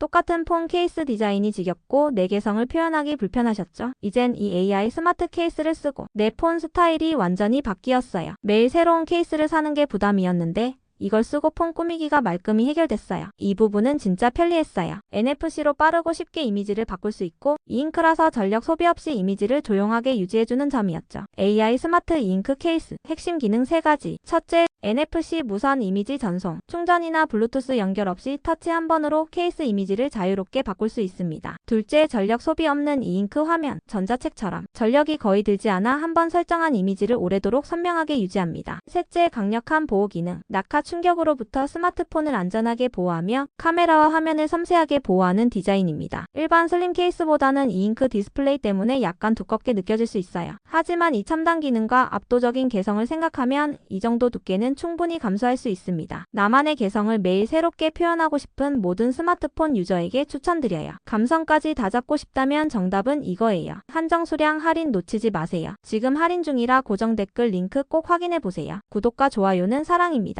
똑같은 폰 케이스 디자인이 지겹고 내 개성을 표현하기 불편하셨죠? 이젠 이 AI 스마트 케이스를 쓰고 내 폰 스타일이 완전히 바뀌었어요. 매일 새로운 케이스를 사는 게 부담이었는데 이걸 쓰고 폰 꾸미기가 말끔히 해결됐어요. 이 부분은 진짜 편리했어요. NFC로 빠르고 쉽게 이미지를 바꿀 수 있고 이잉크라서 전력 소비 없이 이미지를 조용하게 유지해주는 점이었죠. AI 스마트 이잉크 케이스 핵심 기능 3가지 첫째, NFC 무선 이미지 전송 충전이나 블루투스 연결 없이 터치 한 번으로 케이스 이미지를 자유롭게 바꿀 수 있습니다. 둘째, 전력 소비 없는 이잉크 화면 전자책처럼 전력이 거의 들지 않아 한번 설정한 이미지를 오래도록 선명하게 유지합니다. 셋째, 강력한 보호 기능 낙하 충격으로부터 스마트폰을 안전하게 보호하며 카메라와 화면을 섬세하게 보호하는 디자인입니다. 일반 슬림 케이스보다는 이잉크 디스플레이 때문에 약간 두껍게 느껴질 수 있어요. 하지만 이 첨단 기능과 압도적인 개성을 생각하면 이 정도 두께는 충분히 감수할 수 있습니다. 나만의 개성을 매일 새롭게 표현하고 싶은 모든 스마트폰 유저에게 추천드려요. 감성까지 다 잡고 싶다면 정답은 이거예요. 한정 수량 할인 놓치지 마세요. 지금 할인 중이라 고정 댓글 링크 꼭 확인해 보세요. 구독과 좋아요는 사랑입니다.